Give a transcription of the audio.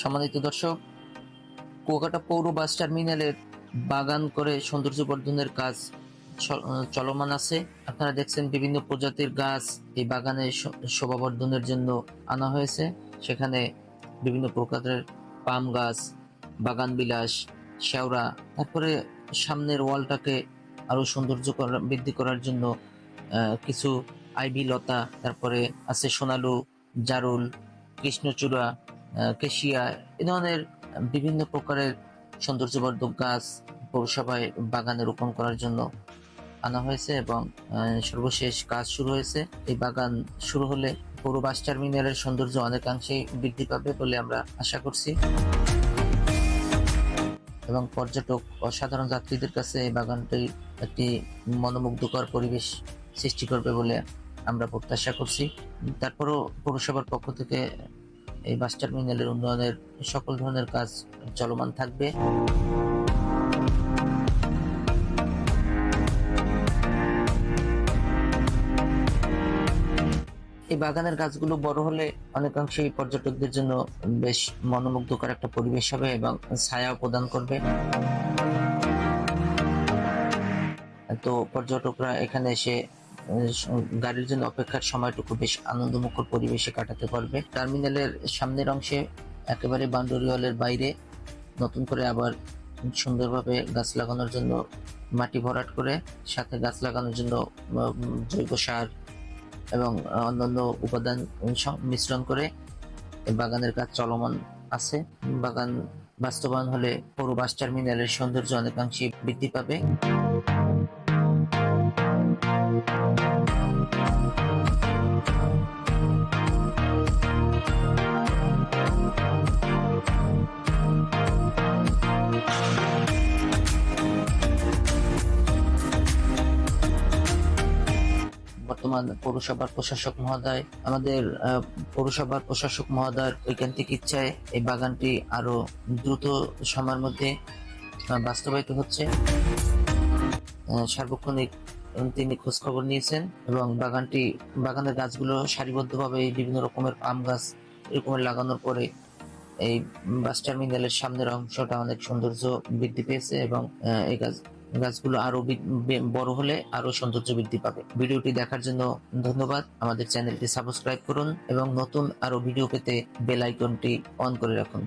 সম্মানিত দর্শক, কুয়াকাটা পৌর বাস টার্মিনালের বাগান করে সৌন্দর্য বর্ধনের কাজ চলমান আছে। আপনারা দেখছেন বিভিন্ন প্রজাতির গাছ এই বাগানে শোভাবর্ধনের জন্য আনা হয়েছে। সেখানে বিভিন্ন প্রকারের পাম গাছ, বাগান বিলাস, শেওড়া, তারপরে সামনের ওয়ালটাকে আরও সৌন্দর্য বৃদ্ধি করার জন্য কিছু আইবি লতা, তারপরে আছে সোনালু, জারুল, কৃষ্ণচূড়া কেশিয়া এ ধরনের বিভিন্ন প্রকারের সৌন্দর্যবর্ধক গাছ পৌরসভায় বাগানে রোপণ করার জন্য আনা হয়েছে এবং সর্বশেষ কাজ শুরু হয়েছে। এই বাগান শুরু হলে পৌর বাস টার্মিনালের সৌন্দর্য অনেকাংশেই বৃদ্ধি পাবে বলে আমরা আশা করছি। এবং পর্যটক অসাধারণ যাত্রীদের কাছে এই বাগানটি একটি মনোমুগ্ধকর পরিবেশ সৃষ্টি করবে বলে আমরা প্রত্যাশা করছি। তারপরও পৌরসভার পক্ষ থেকে এই বাস টার্মিনালের উন্নয়নের সকল ধরনের কাজ চলমান থাকবে। এই বাগানের গাছগুলো বড় হলে অনেকাংশেই পর্যটকদের জন্য বেশ মনোমুগ্ধকর একটা পরিবেশ হবে এবং ছায়া প্রদান করবে। তো পর্যটকরা এখানে এসে গাড়ির জন্য অপেক্ষার সময়টুকু বেশ আনন্দমুখর পরিবেশে কাটাতে পারবে। টার্মিনালের সামনের অংশে একেবারে বাউন্ডারি ওয়ালের বাইরে নতুন করে আবার সুন্দরভাবে গাছ লাগানোর জন্য মাটি ভরাট করে, সাথে গাছ লাগানোর জন্য জৈব সার এবং অন্যান্য উপাদান মিশ্রণ করে বাগানের কাজ চলমান আছে। বাগান বাস্তবায়ন হলে পৌর বাস টার্মিনালের সৌন্দর্য অনেকাংশে বৃদ্ধি পাবে। বর্তমান পৌরসভার প্রশাসক মহোদয়, আমাদের পৌরসভার প্রশাসক মহোদয়ের ঐকান্তিক ইচ্ছায় এই বাগানটি আরও দ্রুত সময়ের মধ্যে বাস্তবায়িত হচ্ছে। সার্বক্ষণিক তিনি খোঁজ খবর নিয়েছেন এবং বাগানটি, বাগানের গাছগুলো সারিবদ্ধভাবে বিভিন্ন রকমের আম গাছ এরকম লাগানোর পরে এই বাস টার্মিনালের সামনের অংশটা অনেক সৌন্দর্য বৃদ্ধি পেয়েছে এবং এই গাছ গাছগুলো আরও বড় হলে আরও সৌন্দর্য বৃদ্ধি পাবে। ভিডিওটি দেখার জন্য ধন্যবাদ। আমাদের চ্যানেলটি সাবস্ক্রাইব করুন এবং নতুন আরও ভিডিও পেতে বেল আইকনটি অন করে রাখুন।